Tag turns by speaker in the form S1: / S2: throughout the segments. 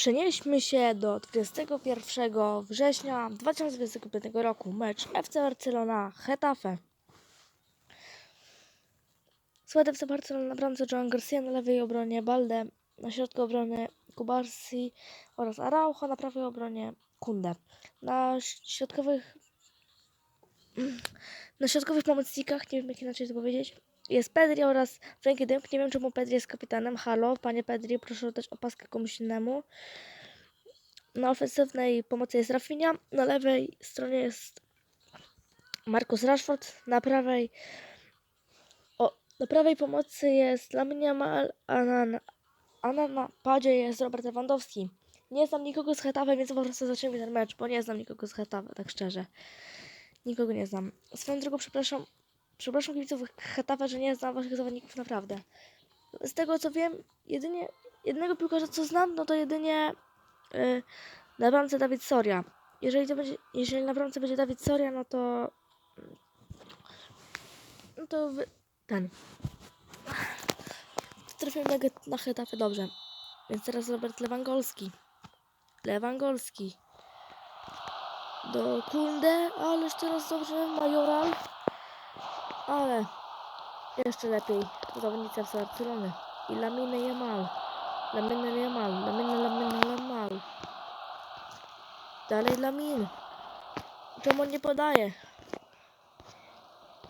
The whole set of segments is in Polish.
S1: Przenieśmy się do 21 września 2025 roku. Mecz FC Barcelona Hetafe. Skład FC Barcelona na bramce Joan Garcia na lewej obronie Balde, na środku obrony Kubarsi oraz Araujo, na prawej obronie Kunde. Na środkowych na środkowych pomocnikach, nie wiem jak inaczej to powiedzieć, jest Pedri oraz Frankie Dymk. Nie wiem czemu Pedri jest kapitanem. Halo, panie Pedri, proszę oddać opaskę komuś innemu. Na ofensywnej pomocy jest Rafinha, na lewej stronie jest Marcus Rashford, na prawej o, na prawej pomocy jest Lamine Yamal, a na, a na napadzie jest Robert Lewandowski. Nie znam nikogo z Hetafe, więc po prostu zaczniemy ten mecz, bo nie znam nikogo z Hetafe, tak szczerze. Nikogo nie znam. Swoją drogą przepraszam, przepraszam kibiców Hetafe, że nie znam waszych zawodników naprawdę. Z tego co wiem, jedynie jednego piłkarza co znam, no to jedynie yy, na bramce Dawid Soria. Jeżeli to będzie, jeżeli na bramce będzie Dawid Soria, no to no to wy, ten. Trafiłem na, na Hetafe dobrze. Więc teraz Robert Lewandowski. Lewandowski. Do Kunde, ależ teraz dobrze, Majoral. Ale jeszcze lepiej zawodnica z Barcelony. I Lamine Yamal. Lamine Yamal, Lamine, Lamine Yamal. Dalej Lamin. Czemu nie podaje?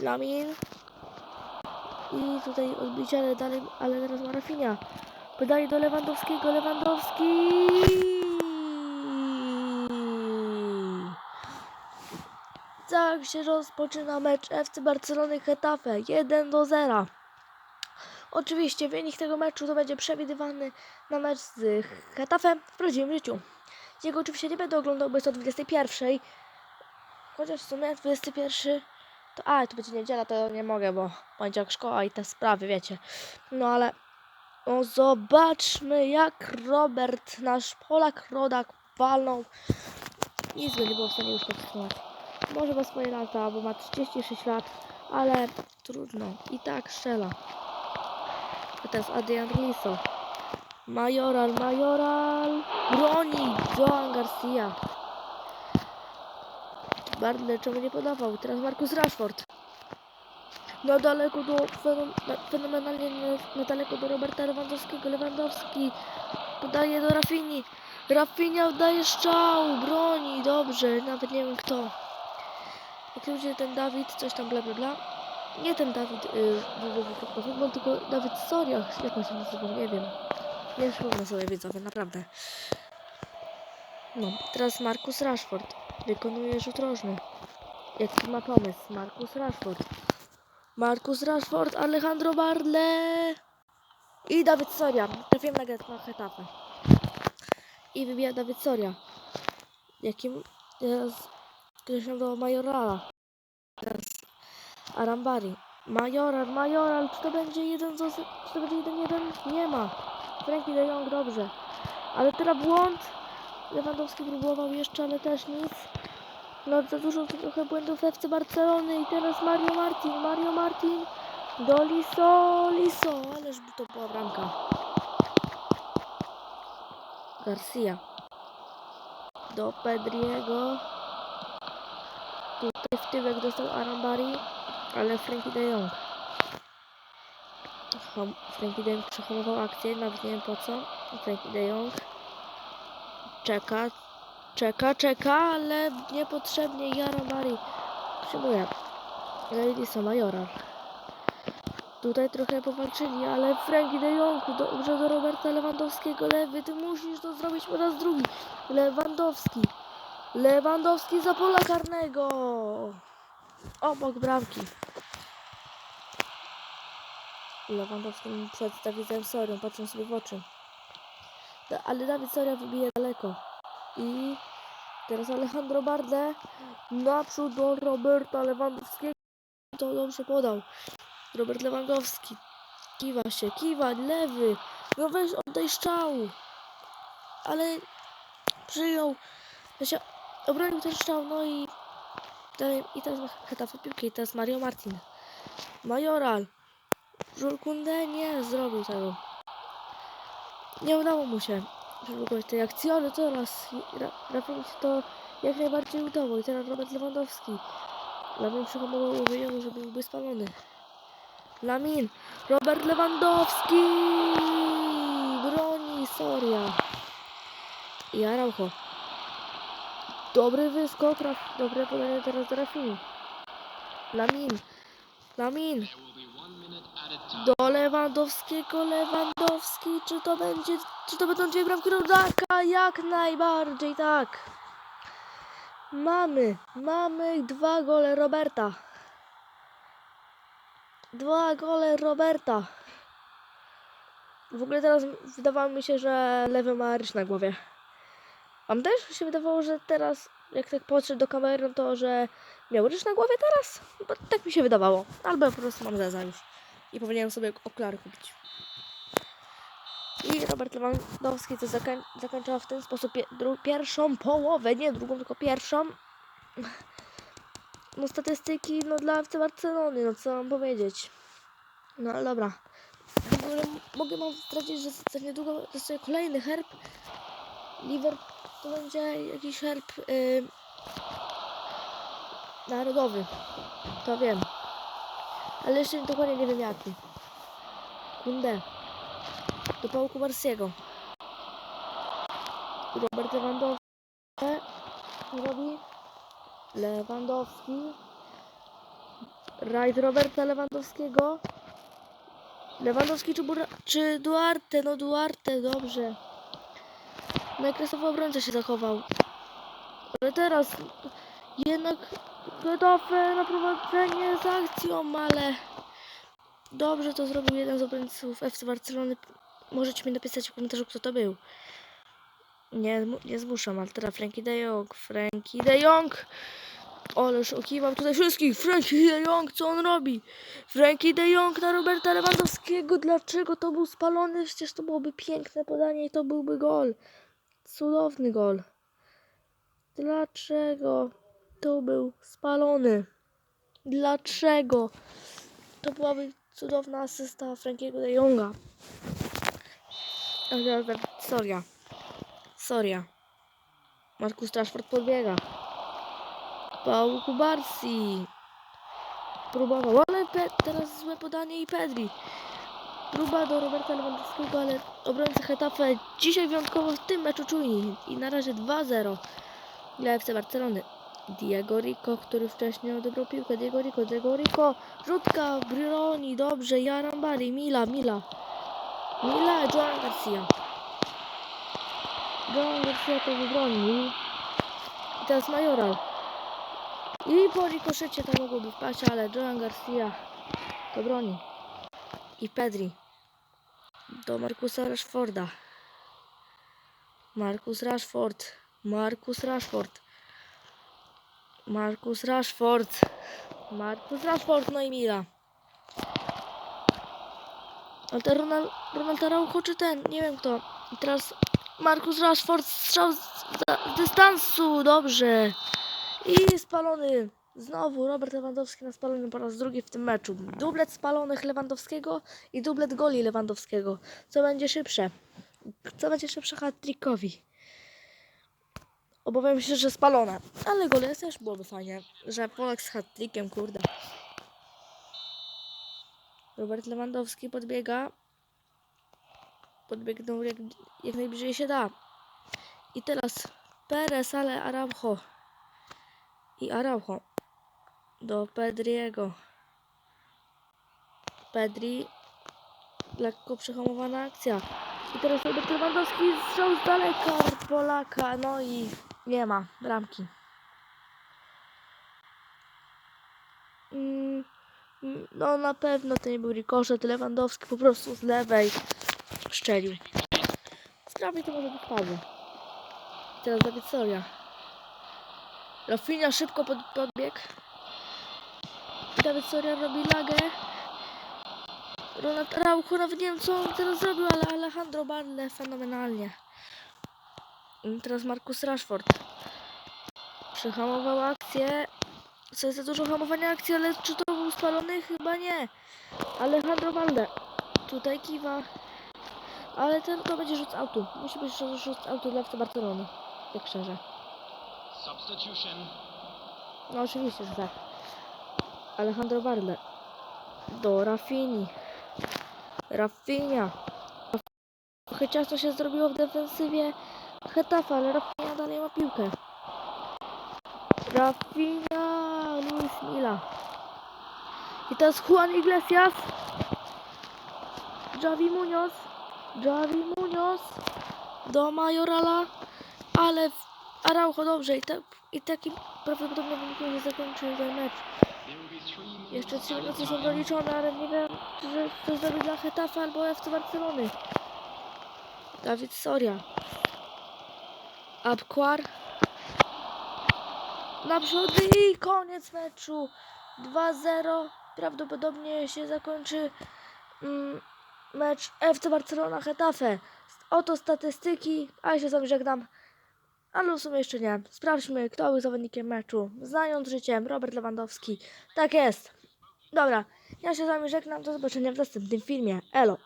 S1: Lamin. I tutaj odbicie, ale dalej, ale teraz ma Rafinha. Podaje do Lewandowskiego, Lewandowski. Tak się rozpoczyna mecz FC Barcelony Getafe 1 do 0. Oczywiście wynik tego meczu to będzie przewidywany na mecz z Getafe w prawdziwym życiu. Jego oczywiście nie będę oglądał, bo jest o 21. Chociaż w sumie 21 to a, to będzie niedziela, to nie mogę, bo poniedziałek szkoła i te sprawy, wiecie. No ale o, zobaczmy jak Robert, nasz Polak rodak walnął. Nic go nie było w stanie już powstrzymać. Może ma swoje lata, bo ma 36 lat, ale trudno. I tak strzela. A teraz Adrian Riso. Majoral, Majoral. Broni Joan Garcia. Bardle czemu nie podawał? Teraz Marcus Rashford. Na daleko do fenom, na, fenomenalnie na, daleko do Roberta Lewandowskiego. Lewandowski podaje do Rafini. Rafinha oddaje strzał, broni, dobrze, nawet nie wiem kto. Jak ludzie ten Dawid, coś tam bla bla bla. Nie ten Dawid yy, futbol, tylko Dawid Soria, jak on się nazywał, nie wiem. Nie przypomnę sobie widzowie, naprawdę. No, teraz Marcus Rashford wykonuje rzut rożny. Jaki ma pomysł? Marcus Rashford. Marcus Rashford, Alejandro Barle i Dawid Soria. Trafiłem na, na Hetafe. I wybija Dawid Soria. Jakim teraz Krzysztof do Majorala. Teraz Arambari. Majoral, Majoral, czy to będzie jeden z czy to będzie jeden jeden? Nie ma. Frankie de Jong dobrze. Ale teraz błąd. Lewandowski próbował jeszcze, ale też nic. No za dużo trochę błędów FC Barcelony i teraz Mario Martin, Mario Martin do Liso, Liso, ależ by to była bramka. Garcia do Pedriego. Tutaj w tyłek dostał Arambari, ale Frankie de Jong. Frankie de Jong przehamował akcję, nawet nie wiem po co. Frankie de Jong czeka, czeka, czeka, ale niepotrzebnie Arambari przyjmuje. Ladies Majoral. Tutaj trochę powalczyli, ale Frankie de Jong dobrze do Roberta Lewandowskiego. Lewy, ty musisz to zrobić po raz drugi. Lewandowski. Lewandowski za pola karnego. Obok bramki. Lewandowski przed Dawidem Sorią, patrząc sobie w oczy. Da, ale Dawid Soria wybije daleko. I teraz Alejandro Barde naprzód do Roberta Lewandowskiego. To dobrze podał. Robert Lewandowski. Kiwa się, kiwa, lewy. No weź, oddaj strzał. Ale przyjął. Znaczy, obronił ten strzał, no i dalej, i teraz ma Hetafe piłkę i teraz Mario Martin. Majoral. Koundé nie zrobił tego. Nie udało mu się. przyblokować tej akcji, ale teraz Ra- Rafinha się to jak najbardziej udało i teraz Robert Lewandowski. Lamin przehamował i wiedział, że byłby spalony. Lamin, Robert Lewandowski broni Soria i Araujo. Dobry wyskok, Raf, dobre podanie teraz do Rafini. Lamin, Lamin, do Lewandowskiego, Lewandowski, czy to będzie, czy to będą dwie bramki? Jak najbardziej tak. Mamy, mamy dwa gole Roberta. Dwa gole Roberta. W ogóle teraz wydawało mi się, że lewy ma ryż na głowie. Wam też się wydawało, że teraz, jak tak podszedł do kamery, no to że miał ryż na głowie teraz? Bo tak mi się wydawało. Albo po prostu mam zeza już. I powinienem sobie okulary kupić. I Robert Lewandowski to zakoń, zakończyła w ten sposób pierwszą połowę, nie drugą, tylko pierwszą. No statystyki, no dla FC Barcelony, no co mam powiedzieć. No ale dobra. Mogę wam zdradzić, że za niedługo zostaje kolejny herb. Liverpool to będzie jakiś herb yy, narodowy. To wiem. Ale jeszcze dokładnie nie wiem jaki. Kunde. Do Pałku Marsiego. Robert Lewandowski. Robi. Lewandowski. Rajd Roberta Lewandowskiego. Lewandowski czy, Bura, czy Duarte? No Duarte, dobrze. Kresowy obrońca się zachował. Ale teraz jednak Getafe na prowadzenie z akcją, ale dobrze to zrobił jeden z obrońców FC Barcelony. Możecie mi napisać w komentarzu, kto to był. Nie, nie zmuszam, ale teraz Frankie de Jong. Frankie de Jong! Ależ okiwał tutaj wszystkich. Frankie de Jong, co on robi? Frankie de Jong na Roberta Lewandowskiego. Dlaczego to był spalony? Przecież to byłoby piękne podanie i to byłby gol. Cudowny gol. Dlaczego to był spalony? Dlaczego? To byłaby cudowna asysta Frankiego de Jonga. Ale teraz Soria. Soria. Markus Rashford podbiega. Paul Kubarsi. Próbował, ale pe- teraz złe podanie i Pedri. Próba do Roberta Lewandowskiego, ale obrońcy Hetafe dzisiaj wyjątkowo w tym meczu czujni. I na razie 2-0 dla FC Barcelony. Diego Rico, który wcześniej odebrał piłkę. Diego Rico, Diego Rico. Rzutka, broni, dobrze. Jarambari, Mila, Mila. Mila, Joan Garcia. Joan Garcia to wybronił. I teraz Majoral. I po rikoszecie to mogłoby wpaść, ale Joan Garcia to broni. I Pedri. Do Markusa Rashforda. Markus Rashford. Markus Rashford. Markus Rashford. Markus Rashford, no i Mila. Ale ten Ronald, Ronald Araujo czy ten? Nie wiem kto. I teraz Markus Rashford strzał z, z dystansu. Dobrze. I spalony. Znowu Robert Lewandowski na spalonym po raz drugi w tym meczu. Dublet spalonych Lewandowskiego i dublet goli Lewandowskiego. Co będzie szybsze? Co będzie szybsze hat-trickowi? Obawiam się, że spalone. Ale gole też byłoby fajnie, że Polak z hat-trickiem, kurde. Robert Lewandowski podbiega. Podbiegnął jak, jak najbliżej się da. I teraz Perez, ale Araujo. I Araujo. Do Pedriego. Pedri. Lekko przehamowana akcja. I teraz Robert Lewandowski strzał z daleka od Polaka. No i nie ma bramki. Mm, no na pewno to nie był rikoszet. Lewandowski po prostu z lewej szczelił. Z prawej to może być padło. Teraz Dawid Soria. Rafinha szybko pod. Dawid Soria robi lagę. Ronald Araujo, nawet nie wiem co on teraz zrobił, ale Alejandro Barle fenomenalnie. Teraz Markus Rashford. Przehamował akcję. Co jest za dużo hamowania akcji, ale czy to był spalony? Chyba nie. Alejandro Balde. Tutaj kiwa. Ale ten to będzie rzut z autu. Musi być rzut z autu dla FC Barcelony. Tak szczerze. No oczywiście, że tak. Alejandro Barle. Do Rafini. Rafinia. Trochę ciasno się zrobiło w defensywie Hetafa, ale Rafinia dalej ma piłkę. Rafinia, Luis Mila. I teraz Juan Iglesias. Javi Munoz. Javi Munoz. Do Majorala. Ale Araujo dobrze i, ta, i takim prawdopodobnie wynikiem się zakończy ten mecz. Jeszcze trzy minuty są doliczone, ale nie wiem, czy to zrobi dla Hetafa albo FC Barcelony. Dawid Soria. Abquar. Naprzód i koniec meczu. 2-0. Prawdopodobnie się zakończy mm, mecz FC Barcelona Hetafe. Oto statystyki, a ja się z żegnam. Ale w sumie jeszcze nie. Sprawdźmy, kto był zawodnikiem meczu. Znając życiem, Robert Lewandowski. Tak jest. Dobra, ja się z wami żegnam. Do zobaczenia w następnym filmie. Elo.